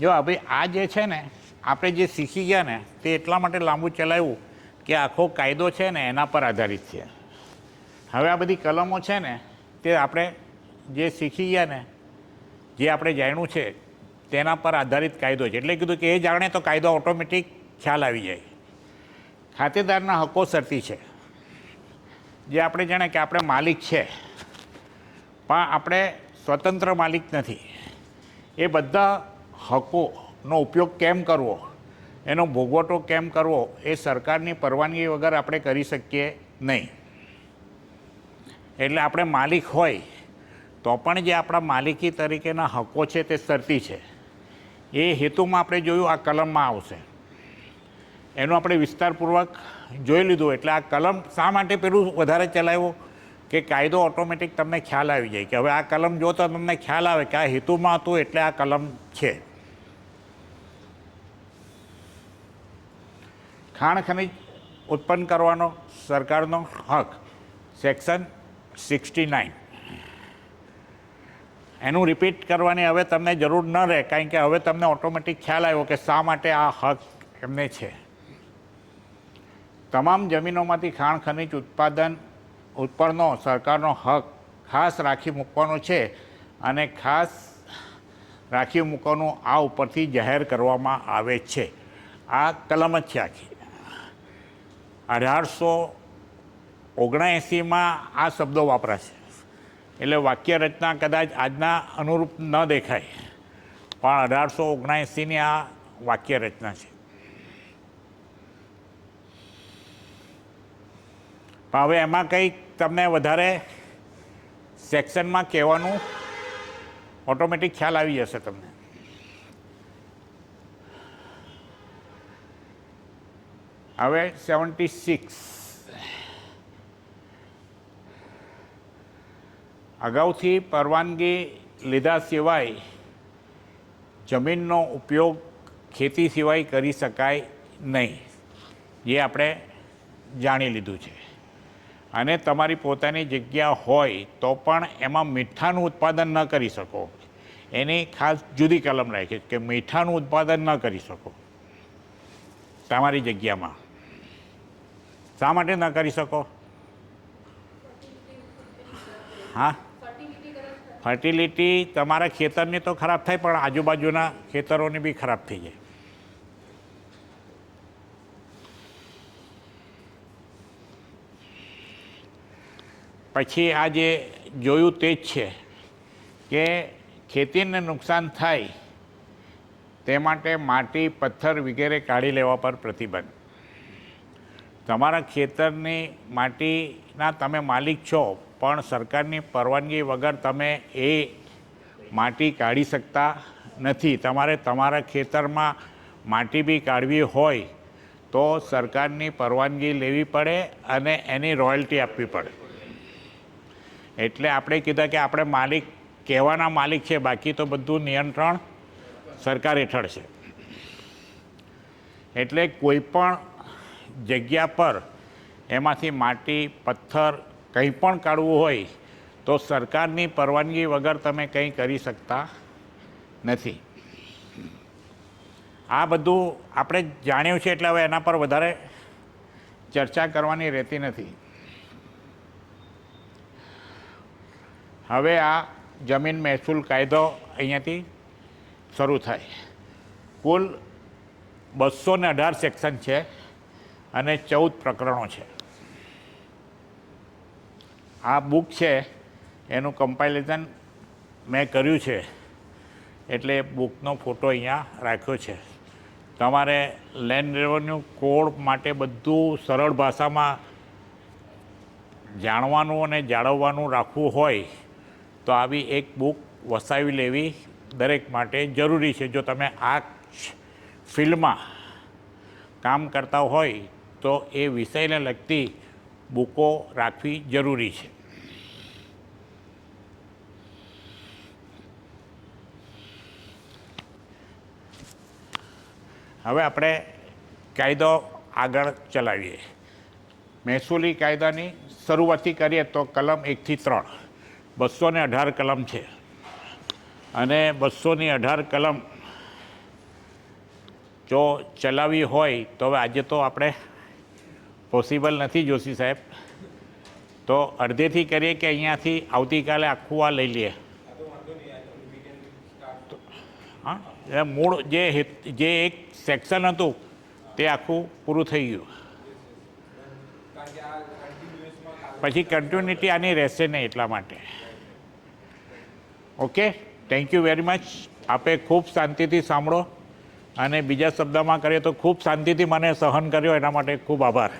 જો ભાઈ આ જે છે ને, આપણે જે શીખી ગયા ને, તે એટલા માટે લાંબુ ચલાવ્યું કે આખો કાયદો છે ને એના પર આધારિત છે. હવે આ બધી કલમો છે ને, તે આપણે જે શીખી ગયા ને, જે આપણે જાણ્યું છે, તેના પર આધારિત કાયદો છે. એટલે કીધું કે એ જાણે તો કાયદો ઓટોમેટિક ખ્યાલ આવી જાય. ખાતેદારના હકો સરતી છે. જે આપણે જાણે કે આપણે માલિક છે, પણ આપણે સ્વતંત્ર માલિક નથી. એ બધા હકોનો ઉપયોગ કેમ કરવો? એનો ભોગવટો કેમ કરવો? એ સરકારની પરવાનગી વગર આપણે કરી શકીએ નહીં. એટલે આપણે માલિક હોય, તો પણ જે આપણા માલિકી તરીકેના હકો છે તે શરતી છે. એ હેતુમાં આપણે જોયું આ કલમમાં આવશે. એનું આપણે વિસ્તારપૂર્વક જોઈ લીધું, એટલે આ કલમ શા માટે પેલું વધારે ચલાવ્યું? કે કાયદો ઓટોમેટિક તમને ખ્યાલ આવી જાય કે હવે આ કલમ જો તો તમને ખ્યાલ આવે કે આ હેતુમાં હતું, એટલે આ કલમ છે. ખાણ ખનિજ ઉત્પન્ન કરવાનો સરકારનો હક. સેક્શન સિક્સટી નાઇન એનું રિપીટ કરવાની હવે તમને જરૂર ન રહે, કારણ કે હવે તમને ઓટોમેટિક ખ્યાલ આવ્યો કે શા માટે આ હક એમને છે. તમામ જમીનોમાંથી ખાણ ખનિજ ઉત્પાદન ઉપરનો સરકારનો હક ખાસ રાખી મૂકવાનો છે અને ખાસ રાખી મૂકવાનું આ ઉપરથી જાહેર કરવામાં આવે છે. આ કલમ જ છે આખી. અઢારસો ઓગણએંસીમાં આ શબ્દો વાપરાશે. એટલે વાક્ય રચના કદાચ આજના અનુરૂપ ન દેખાય, પણ અઢારસો ઓગણએંસીની આ વાક્ય રચના છે. પણ હવે એમાં કંઈક તમને વધારે સેક્શનમાં કહેવાનું ઓટોમેટિક ખ્યાલ આવી જશે તમને. હવે સેવન્ટી સિક્સ અગાઉથી પરવાનગી લીધા સિવાય જમીનનો ઉપયોગ ખેતી સિવાય કરી શકાય નહીં, જે આપણે જાણી લીધું છે. અને તમારી પોતાની જગ્યા હોય તો પણ એમાં મીઠાનું ઉત્પાદન ન કરી શકો. એની ખાસ જુદી કલમ રાખી કે મીઠાનું ઉત્પાદન ન કરી શકો. તમારી જગ્યામાં. શા માટે ન કરી શકો? હા? ફર્ટિલિટી તમારા ખેતરની તો ખરાબ થાય, પણ આજુબાજુના ખેતરોની બી ખરાબ થઈ જાય. પછી આ જે જોયું તે જ છે કે ખેતીને નુકસાન થાય તે માટે માટી, પથ્થર વગેરે કાઢી લેવા પર પ્રતિબંધ. તમારા ખેતરની માટીના તમે માલિક છો, પણ સરકારની પરવાનગી વગર તમે એ માટી કાઢી શકતા નથી. તમારે તમારા ખેતરમાં માટી બી કાઢવી હોય તો સરકારની પરવાનગી લેવી પડે અને એની રોયલ્ટી આપવી પડે. એટલે આપણે કીધા કે આપણે માલિક, કહેવાના માલિક છે, બાકી તો બધું નિયંત્રણ સરકાર હેઠળ છે. એટલે કોઈ પણ જગ્યા પર એમાંથી માટી, પથ્થર કંઈ પણ કાઢવું હોય, તો સરકારની પરવાનગી વગર તમે કંઈ કરી શકતા નથી. આ બધું આપણે જાણ્યું છે એટલે હવે એના પર વધારે ચર્ચા કરવાની રહેતી નથી. હવે આ જમીન મહેસૂલ કાયદો અહીંયાથી શરૂ થાય. કુલ બસો ને અઢાર સેક્શન છે. અને ચૌદ પ્રકરણો છે. આ બુક છે, એનું કમ્પાઇલેશન મેં કર્યું છે, એટલે બુકનો ફોટો અહીંયા રાખ્યો છે. તમારે લેન્ડ રેવન્યુ કોડ માટે બધું સરળ ભાષામાં જાણવાનું અને જાળવવાનું રાખવું હોય, તો આવી એક બુક વસાવી લેવી દરેક માટે જરૂરી છે. જો તમે આ ફિલ્ડમાં કામ કરતા હોય તો એ વિષયને લગતી બુકો રાખવી જરૂરી છે. હવે આપણે કાયદો આગળ ચલાવીએ. મહેસૂલી કાયદાની શરૂઆતથી કરીએ તો કલમ એકથી ત્રણ. બસો ને અઢાર કલમ છે. અને બસોની અઢાર કલમ જો ચલાવવી હોય તો હવે આજે તો આપણે પોસિબલ નથી જોશી સાહેબ. તો અડધેથી કરીએ કે અહીંયાથી આવતીકાલે આખું આ લઈ લઈએ? હા મૂળ જે જે એક સેક્શન હતું, તે આખું પૂરું થઈ ગયું. પછી કન્ટિન્યુટી આની રહેશે નહીં એટલા માટે. Okay thank you very much આપે ખૂબ શાંતિથી સાંભળો. અને બીજા શબ્દમાં કરીએ તો ખૂબ શાંતિથી મને સહન કર્યો, એના માટે ખૂબ આભાર.